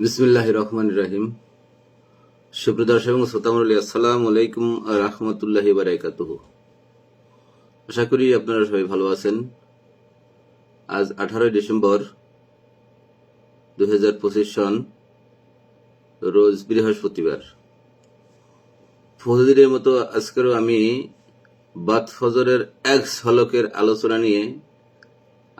বিসমিল্লাহ রহমান রাহিম। এবং আসসালাম আলাইকুম আশা করি আপনারা সবাই ভালো আছেন। আজ আঠারোই ডিসেম্বর দু হাজার পঁচিশ সন, রোজ বৃহস্পতিবার। ফজরের মতো আজকেরও আমি বাদ ফজরের এক ঝলকের আলোচনা নিয়ে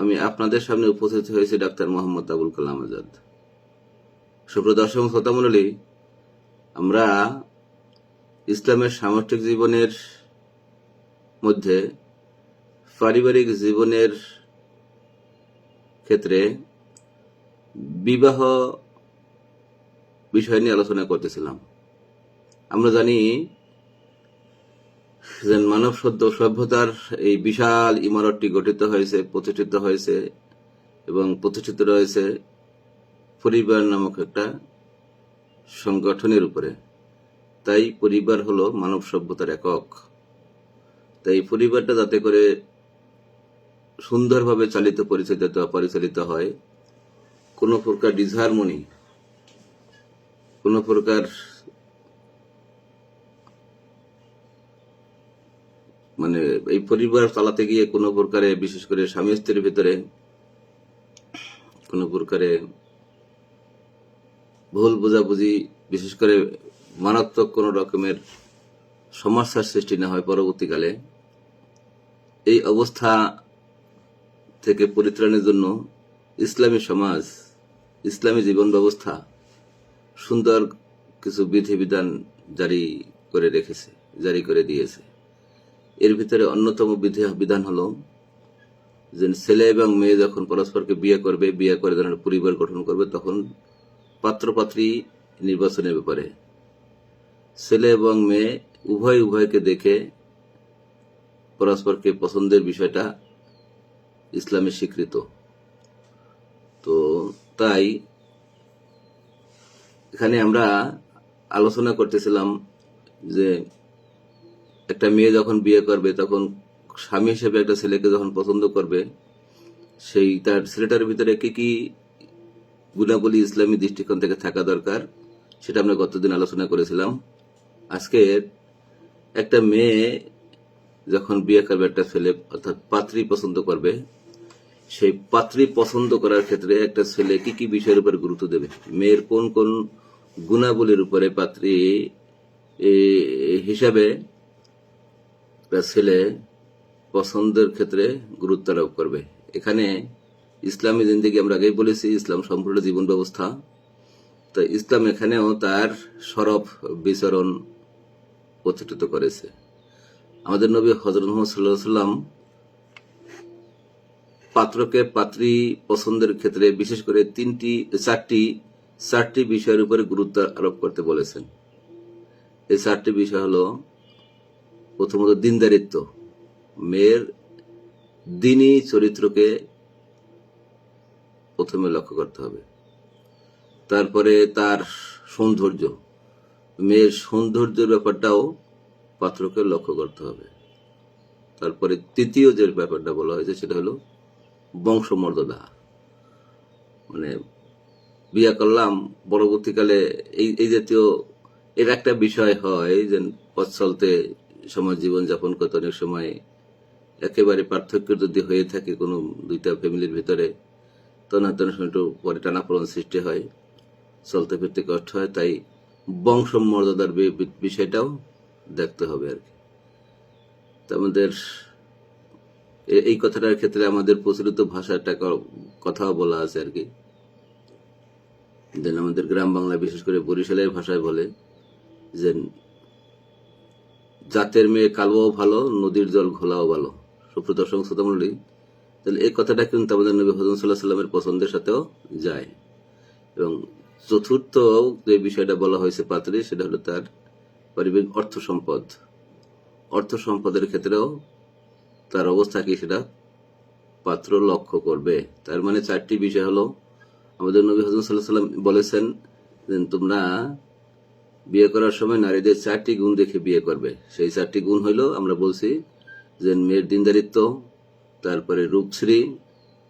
আমি আপনাদের সামনে উপস্থিত হয়েছি ডাক্তার মোহাম্মদ আবুল কালাম আজাদ। সুপ্রদর্শক শ্রোতামণ্ডলী আমরা ইসলামের সামষ্টিক জীবনের মধ্যে পারিবারিক জীবনের ক্ষেত্রে বিবাহ বিষয় নিয়ে আলোচনা করতেছিলাম। আমরা জানি যে মানব সদ্য সভ্যতার এই বিশাল ইমারতটি গঠিত হয়েছে, প্রতিষ্ঠিত হয়েছে এবং প্রতিষ্ঠিত রয়েছে পরিবার নামক একটা সংগঠনের উপরে। তাই পরিবার হলো মানব সভ্যতার একক। তাই পরিবারটা যাতে করে সুন্দরভাবে চালিত, পরিচালিত পরিচালিত হয়, কোনো প্রকার ডিসহারমোনি কোনো প্রকার মানে এই পরিবার চালাতে গিয়ে কোনো প্রকারে, বিশেষ করে স্বামী স্ত্রীর ভিতরে কোনো প্রকারে ভুল বোঝাবুঝি, বিশেষ করে মারাত্মক কোনো রকমের সমস্যার সৃষ্টি না হয় পরবর্তীকালে, এই অবস্থা থেকে পরিত্রাণের জন্য ইসলামী সমাজ, ইসলামী জীবন ব্যবস্থা সুন্দর কিছু বিধিবিধান জারি করে রেখেছে, জারি করে দিয়েছে। এর ভিতরে অন্যতম বিধি বিধান হলো যে ছেলে এবং মেয়ে যখন পরস্পরকে বিয়ে করবে, বিয়ে করে যখন পরিবার গঠন করবে, তখন পাত্রপাত্রী নির্বাচনের ব্যাপারে। ছেলে এবং মেয়ে উভয় উভয়কে দেখে পরস্পরকে পছন্দের বিষয়টা ইসলামে স্বীকৃত। তো তাই এখানে আমরা আলোচনা করতেছিলাম যে একটা মেয়ে যখন বিয়ে করবে, তখন স্বামী হিসেবে একটা ছেলেকে যখন পছন্দ করবে, সেই তার ছেলেটার ভিতরে কি কি গুণাবলী ইসলামী দৃষ্টিকোণ থেকে থাকা দরকার, সেটা আমরা গতদিন আলোচনা করেছিলাম। আজকে একটা মেয়ে যখন বিয়ে করবে, একটা ছেলে অর্থাৎ পাত্রী পছন্দ করবে, সেই পাত্রী পছন্দ করার ক্ষেত্রে একটা ছেলে কি কি বিষয়ের উপর গুরুত্ব দেবে? মেয়ের কোন কোন গুণাবলীর উপরে পাত্রী হিসাবে ছেলে পছন্দের ক্ষেত্রে গুরুত্ব আরোপ করবে। এখানে ইসলামী জিন্দিগি আমরা আগেই বলেছি, ইসলাম সম্পূর্ণ জীবন ব্যবস্থা। তো ইসলাম এখানেও তার সরব বিচরণ প্রতিষ্ঠিত করেছে। আমাদের নবী হজরত মোহাম্মদ সাল্লাহ সাল্লাম পাত্রকে পাত্রী পছন্দের ক্ষেত্রে বিশেষ করে তিনটি, চারটি চারটি বিষয়ের উপরে গুরুত্ব আরোপ করতে বলেছেন। এই চারটি বিষয় হলো প্রথমত দিনদারিত্ব। মেয়ের দিনী চরিত্রকে প্রথমে লক্ষ্য করতে হবে। তারপরে তার সৌন্দর্য। মেয়ের সৌন্দর্যের ব্যাপারটাও পাত্রকে লক্ষ্য করতে হবে। তারপরে তৃতীয় যে ব্যাপারটা বলা হয়েছে সেটা হলো বংশমর্যাদা। মানে বিয়া করলাম, পরবর্তীকালে এই এই জাতীয় এর একটা বিষয় হয় যে পথ চলতে সমাজ জীবন যাপন করতে অনেক সময় একেবারে পার্থক্য যদি হয়ে থাকে কোনো দুইটা ফ্যামিলির ভিতরে অনেক সময় একটু পরে টানাপোড়ন সৃষ্টি হয়, চলতে ফিরতে কষ্ট হয়। তাই বংশ মর্যাদার বিষয়টাও দেখতে হবে আর কি। আমাদের এই কথাটার ক্ষেত্রে আমাদের প্রচলিত ক- কথাও বলা আছে আর কি। দেন আমাদের গ্রাম বাংলা বিশেষ করে বরিশালের ভাষায় বলে যে জাতের মেয়ে কালোও ভালো, নদীর জল ঘোলাও ভালো। সুপ্রদর্শক শ্রোতামণ্ডলী তাহলে এই কথাটা কিন্তু আমাদের নবী হজরত সাল্লাহ সাল্লামের পছন্দের সাথেও যায়। এবং চতুর্থ যে বিষয়টা বলা হয়েছে পাত্রে, সেটা হলো তার পারিবারিক অর্থ সম্পদ। অর্থ সম্পদের ক্ষেত্রেও তার অবস্থা কি সেটা পাত্র লক্ষ্য করবে। তার মানে চারটি বিষয় হলো, আমাদের নবী হজরত সাল্লাহ সাল্লাম বলেছেন তোমরা বিয়ে করার সময় নারীদের চারটি গুণ দেখে বিয়ে করবে। সেই চারটি গুণ হইল, আমরা বলছি যে মেয়ের দিনদারিত্ব, তারপরে রূপশ্রী,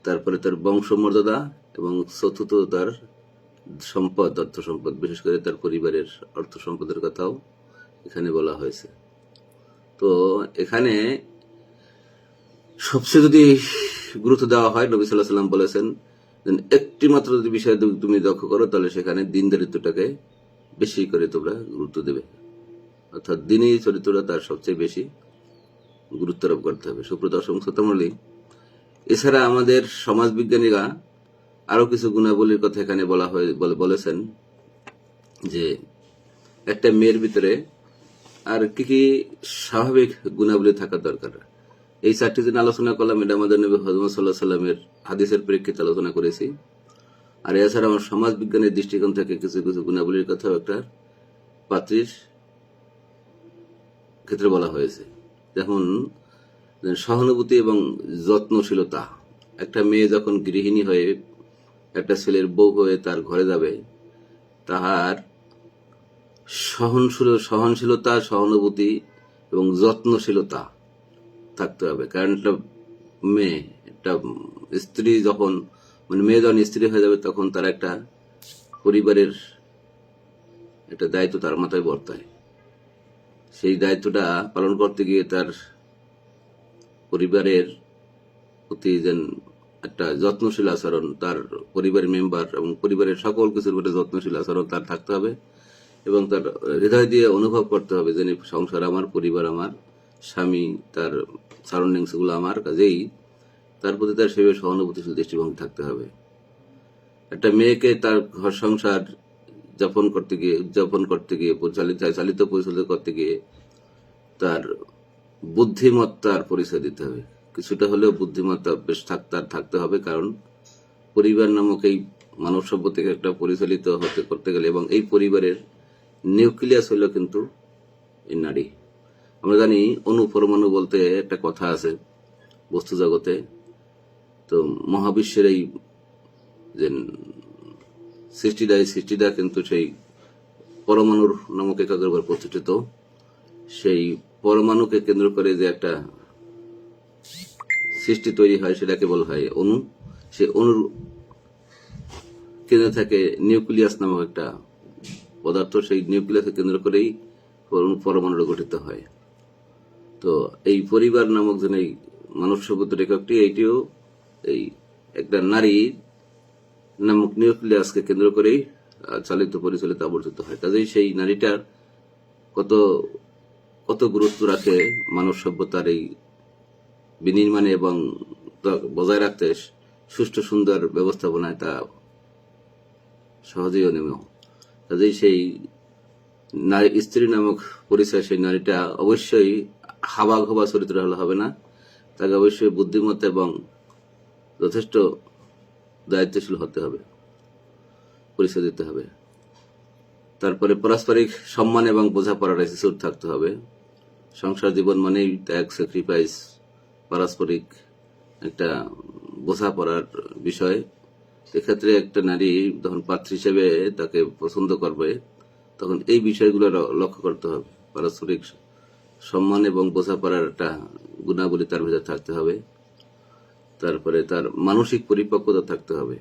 তারপরে তার বংশমর্যাদা এবং চতুর্থ তার সম্পদ অর্থ সম্পদ বিশেষ করে তার পরিবারের অর্থ সম্পদের কথাও এখানে বলা হয়েছে। তো এখানে সবচেয়ে যদি গুরুত্ব দেওয়া হয়, নবী সাল্লাহ সাল্লাম বলেছেন একটি মাত্র যদি বিষয়ে তুমি- দক্ষ করো, তাহলে সেখানে দিন দারিদ্রটাকে বেশি করে তোমরা গুরুত্ব দেবে। অর্থাৎ দিনই চরিত্রটা তার সবচেয়ে বেশি গুরুত্ব আরোপ করতে হবে। সুপ্রদর্শক শ্রোতামলী এছাড়া আমাদের সমাজবিজ্ঞানীরা আরও কিছু গুণাবলীর কথা এখানে বলা হয়ে, বলে- বলেছেন যে একটা মেয়ের ভিতরে আর কি কি স্বাভাবিক গুণাবলী থাকা দরকার। এই চারটি দিন আলোচনা করলাম, এটা আমাদের নবী হজরত সাল্লাহ সাল্লামের হাদিসের প্রেক্ষিতে আলোচনা করেছি। আর এছাড়া আমার সমাজ বিজ্ঞানের দৃষ্টিকোণ থেকে কিছু কিছু গুণাবলীর কথাও একটা পাত্রীর ক্ষেত্রে বলা হয়েছে। যেমন, সহানুভূতি এবং যত্নশীলতা। একটা মেয়ে যখন গৃহিণী হয়ে একটা ছেলের বউ হয়ে তার ঘরে যাবে, তাহার সহনশীল সহনশীলতা, সহানুভূতি এবং যত্নশীলতা থাকতে হবে। কারণ একটা মেয়ে, একটা স্ত্রী যখন মানে মেয়ে যখন স্ত্রী হয়ে যাবে তখন তার একটা পরিবারের একটা দায়িত্ব তার মাথায় বর্তায় সেই দায়িত্বটা পালন করতে গিয়ে তার পরিবারের প্রতি যেন একটা যত্নশীল আচরণ, তার পরিবারের মেম্বার এবং পরিবারের সকল কিছুর উপরে যত্নশীল আচরণ তার থাকতে হবে এবং তার হৃদয় দিয়ে অনুভব করতে হবে যে সংসার আমার, পরিবার আমার, স্বামী, তার সারাউন্ডিংসগুলো আমার কাজেই তার প্রতি তার সেভাবে সহানুভূতিশীল দৃষ্টিভঙ্গি থাকতে হবে। একটা মেয়েকে তার ঘর সংসার যাপন করতে গিয়ে, উদযাপন করতে গিয়ে, পরিচালিত, চালিত পরিচালিত করতে গিয়ে তার বুদ্ধিমত্তার পরিচয় দিতে হবে। কিছুটা হলেও বুদ্ধিমত্তা বেশ তার থাকতে হবে কারণ পরিবার নামক এই মানব সভ্য থেকে একটা পরিচালিত হতে, করতে গেলে এবং এই পরিবারের নিউক্লিয়াস হলো কিন্তু এই নারী। আমরা জানি অনুপরমাণু বলতে একটা কথা আছে বস্তু জগতে তো মহাবিশ্বের এই যে সৃষ্টিদা এই সৃষ্টিদা কিন্তু সেই পরমাণুর নামক একাগ্র উপর প্রতিষ্ঠিত। সেই পরমাণুকে কেন্দ্র করে যে একটা সৃষ্টি তৈরি হয়, সেটাকে বলা হয় অণু। সে অণুর কেন্দ্র থাকে নিউক্লিয়াস নামক একটা পদার্থ। সেই নিউক্লিয়াসকে কেন্দ্র করেই পরমাণু- গঠিত হয়। তো এই পরিবার নামক যে এই মানব সভ্যতার এককটি, এইটিও এই একটা নারী নামক নিউক্লিয়াসকে কেন্দ্র করেই চালিত পরিচালিত আবর্জিত হয়। কাজেই সেই নারীটার কত কত গুরুত্ব রাখে মানব সভ্যতার এই বিনির্মাণে এবং বজায় রাখতে সুষ্ঠু, সুন্দর ব্যবস্থাপনায় তা সহজেই অনিমেয় কাজেই সেই নারী, স্ত্রী নামক পরিচয় সেই নারীটা অবশ্যই হাবা ঘবা চরিত্র হলে হবে না। তাকে অবশ্যই বুদ্ধিমত্তা এবং যথেষ্ট দায়িত্বশীল হতে হবে, পরিচয় দিতে হবে। তারপরে পারস্পরিক সম্মান এবং বোঝাপড়ার অ্যাটিটিউড থাকতে হবে। সংসার জীবন মানেই ত্যাগ স্যাক্রিফাইস পারস্পরিক একটা বোঝাপড়ার বিষয়। এক্ষেত্রে একটা নারী যখন পাত্র হিসেবে তাকে পছন্দ করবে, তখন এই বিষয়গুলো লক্ষ্য করতে হবে। পারস্পরিক সম্মান এবং বোঝাপড়ার একটা গুণাবলী তার ভিতরে থাকতে হবে। তারপরে তার মানসিক পরিপক্কতা থাকতে হবে।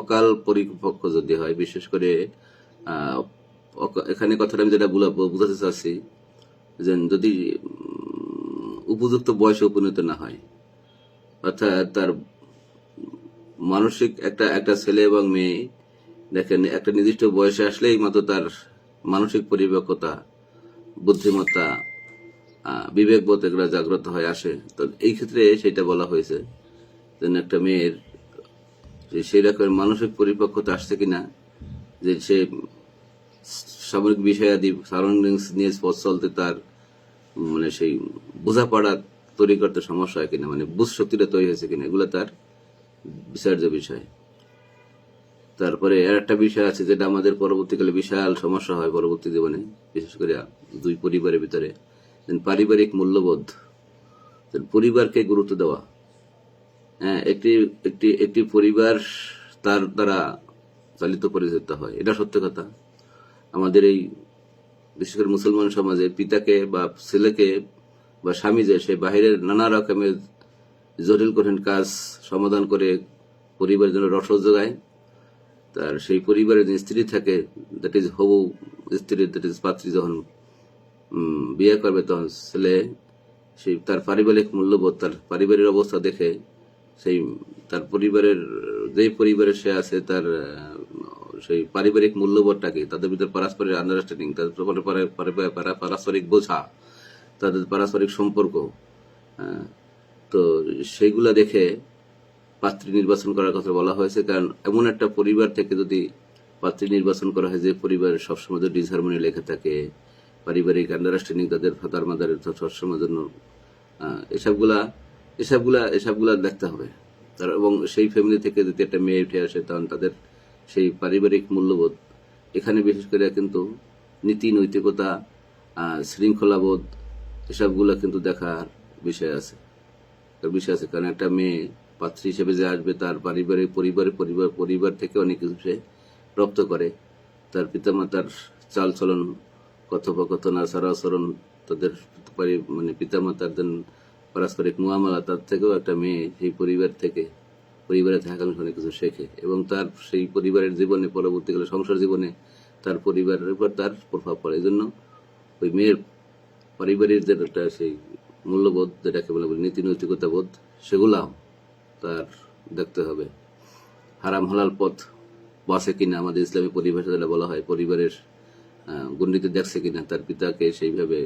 অকাল পরিপক্ক যদি হয়, বিশেষ করে এখানে কথাটা আমি যেটা বুঝাতে চাচ্ছি যে যদি উপযুক্ত বয়সে উপনীত না হয়, অর্থাৎ তার মানসিক একটা একটা ছেলে এবং মেয়ে, দেখেন, একটা নির্দিষ্ট বয়সে আসলেই মাত্র তার মানসিক পরিপক্কতা, বুদ্ধিমত্তা বিবেকবোধ এগুলো জাগ্রত হয়ে আসে। তো এই ক্ষেত্রে সেটা বলা হয়েছে যেন একটা মেয়ের যে সেই রকম মানসিক পরিপক্কতা আসছে কিনা, যে সে সামরিক বিষয়াদি সারাউন্ডিংস নিয়ে পথ চলতে তার মানে সেই বোঝাপড়া তৈরি করতে সমস্যা হয় কিনা মানে বুঝ শক্তিটা তৈরি হয়েছে কিনা, এগুলো তার বিচার্য বিষয়। তারপরে আর একটা বিষয় আছে যেটা আমাদের পরবর্তীকালে বিশাল সমস্যা হয় পরবর্তী জীবনে, বিশেষ করে দুই পরিবারের ভিতরে। পারিবারিক মূল্যবোধ পরিবারকে গুরুত্ব দেওয়া। একটি একটি একটি পরিবার তার দ্বারা চালিত পরিচালিত হয়। এটা সত্য কথা। আমাদের এই, বিশেষ করে মুসলমান সমাজে পিতাকে বা ছেলেকে বা স্বামী যে সে বাহিরের নানা রকমের জটিল, কঠিন কাজ সমাধান করে পরিবারের জন্য রসদ যোগায়। তার সেই পরিবারের যে স্ত্রী থাকে দ্যাট ইজ হবু স্ত্রী দ্যাট ইজ পাত্রী যখন বিয়ে করবে তখন ছেলে, সেই তার পারিবারিক মূল্যবোধ, তার পারিবারিক অবস্থা দেখে সেই, তার পরিবারের, যেই পরিবারে সে আছে, তার, সেই পারিবারিক মূল্যবোধটাকে, তাদের ভিতরে পারস্পরিক আন্ডারস্ট্যান্ডিং তাদের পারে- পারে- পারে- পারে- পারস্পরিক বোঝা, তাদের পারস্পরিক সম্পর্ক তো সেইগুলা দেখে পাত্রী নির্বাচন করার কথা বলা হয়েছে, কারণ এমন একটা পরিবার থেকে যদি পাত্রী নির্বাচন করা হয়, যে পরিবার সবসময় ডিসহারমোনি লেখা থাকে, পারিবারিক আন্ডারস্ট্যান্ডিং তাদের ফাদার মাদারের সবসময়ের জন্য এসবগুলা এসবগুলা এসবগুলা দেখতে হবে। তার এবং সেই ফ্যামিলি থেকে যদি একটা মেয়ে উঠে আসে তখন তাদের সেই পারিবারিক মূল্যবোধ, এখানে বিশেষ করে কিন্তু নীতি, নৈতিকতা শৃঙ্খলাবোধ, এসবগুলা কিন্তু দেখার বিষয় আছে। তার বিষয় আছে, কারণ একটা মেয়ে পাত্রী হিসেবে যে আসবে, তার পারিবারিক পরিবারের পরিবার পরিবার থেকে অনেক কিছু সে রপ্ত করে। তার পিতামাতার চাল চলন কথোপকথন আচার আচরণ তাদের মানে পিতামাতার দেন পারস্পরিক মুয়ামালা তার থেকেও একটা মেয়ে সেই পরিবার থেকে পরিবারে থাকাকালীন অনেক কিছু শেখে এবং তার সেই পরিবারের জীবনে পরবর্তীকালে সংসার জীবনে তার পরিবারের উপর তার প্রভাব পড়ে। এই জন্য ওই মেয়ের পারিবারিক যে একটা সেই মূল্যবোধ যেটাকে বলে নীতি নৈতিকতা বোধ সেগুলাও তার দেখতে হবে। হারাম হালাল পথ বাসে কিনা আমাদের ইসলামী পরিভাষা যেটা বলা হয় পরিবারের আহ, গুন্ডিতে দেখছে কিনা তার পিতাকে সেইভাবে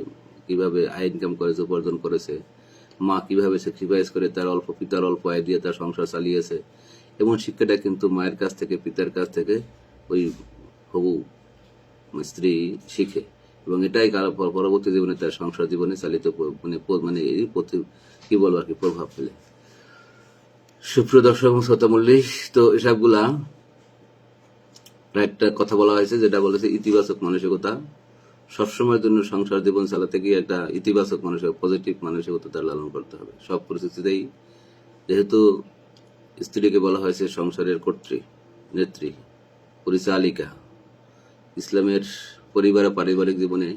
কীভাবে আয় ইনকাম করেছে উপার্জন করেছে মা কীভাবে স্যাক্রিফাইস করে তার অল্প পিতার অল্প আয় দিয়ে তার সংসার চালিয়েছে? এবং শিক্ষাটা কিন্তু মায়ের কাছ থেকে, পিতার কাছ থেকে ওই হবু স্ত্রী শিখে। এবং এটাই পরবর্তী জীবনে তার সংসার জীবনে চালিত মানে মানে এই প্রতি কি বলব আর কি, প্রভাব ফেলে। সুপ্রিয় দর্শক এবং শ্রোতা মল্লিক তো এসবগুলা একটা কথা বলা হয়েছে, যেটা বলেছে ইতিবাচক মানসিকতা। সবসময়ের জন্য সংসার জীবন চালাতে গিয়ে একটা ইতিবাচক মানসিক পজিটিভ মানসিকতা তার লালন করতে হবে। সব পরিস্থিতিতেই যেহেতু স্ত্রীকে বলা হয়েছে সংসারের কর্ত্রী, নেত্রী, পরিচালিকা, ইসলামের পরিবার পারিবারিক জীবনে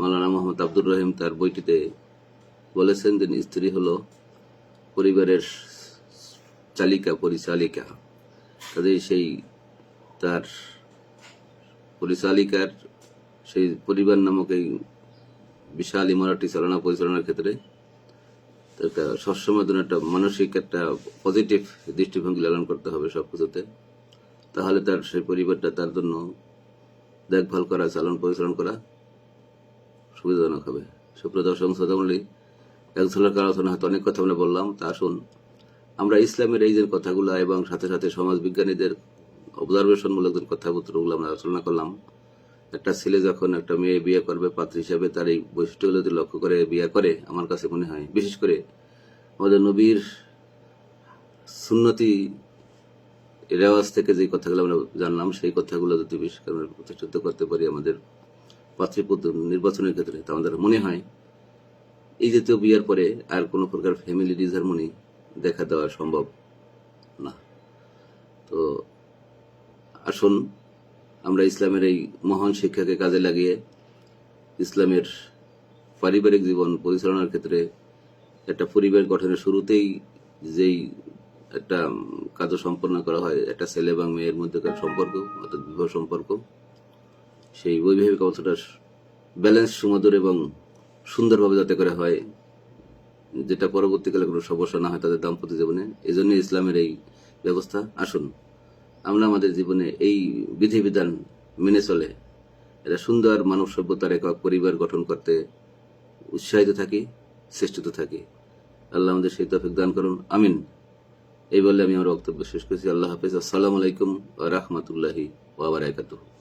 মাওলানা মোহাম্মদ আব্দুর রহিম তার বইটিতে বলেছেন যে স্ত্রী হলো পরিবারের চালিকা, পরিচালিকা। কাজেই সেই তার পরিচালিকার সেই পরিবার নামক এই বিশাল ইমারতটি চালনা পরিচালনার ক্ষেত্রে একটা সবসময় জন্য একটা মানসিক একটা পজিটিভ দৃষ্টিভঙ্গি লালন করতে হবে সব কিছুতে তাহলে তার সেই পরিবারটা তার জন্য দেখভাল করা, চালন পরিচালন করা সুবিধাজনক হবে। সুপ্রিয় দর্শক শ্রোতামণ্ডলী এক ঝলক আলোচনা হয়তো অনেক কথা আমরা বললাম, তা আসুন আমরা ইসলামের এই যে কথাগুলো এবং সাথে সাথে সমাজ বিজ্ঞানীদের অবজারভেশনমূলক যে কথাবার্তাগুলো আমরা আলোচনা করলাম একটা ছেলে যখন একটা মেয়ে বিয়ে করবে, পাত্র হিসাবে তার এই বৈশিষ্ট্যগুলো যদি লক্ষ্য করে বিয়ে করে, আমার কাছে মনে হয়, বিশেষ করে আমাদের নবীর সুন্নতি রেওয়াজ থেকে যে কথাগুলো আমরা জানলাম, সেই কথাগুলো যদি বিশেষ করে আমরা প্রতিষ্ঠিত করতে পারি আমাদের পাত্রীপুত্র নির্বাচনের ক্ষেত্রে, তা আমাদের মনে হয় এই জাতীয় বিয়ের পরে আর কোনো প্রকার ফ্যামিলি ডিসহারমোনি দেখা দেওয়া সম্ভব না। তো আসুন আমরা ইসলামের এই মহান শিক্ষাকে কাজে লাগিয়ে ইসলামের পারিবারিক জীবন পরিচালনার ক্ষেত্রে একটা পরিবার গঠনের শুরুতেই যেই একটা কাজ সম্পন্ন করা হয়, একটা ছেলে এবং মেয়ের মধ্যেকার সম্পর্ক অর্থাৎ বিবাহ সম্পর্ক, সেই বৈবাহিক অবস্থাটা ব্যালেন্স সুমধুর এবং সুন্দরভাবে যাতে করে হয়, যেটা পরবর্তীকালে কোনো সমস্যা না হয় তাদের দাম্পত্য জীবনে এই ইসলামের এই ব্যবস্থা। আসুন। আমরা আমাদের জীবনে এই বিধিবিধান মেনে চলে। এটা সুন্দর মানব সভ্যতার একক পরিবার গঠন করতে উৎসাহিত থাকি শ্রেষ্ঠিত থাকি। আল্লাহ আমাদের সেই তফিক দান করুন। আমিন। এই বলে আমি আমার বক্তব্য শেষ করছি। আল্লাহ হাফিজ। আসসালামু আলাইকুম ওয়া রাহমাতুল্লাহি ওয়া বারাকাতুহু।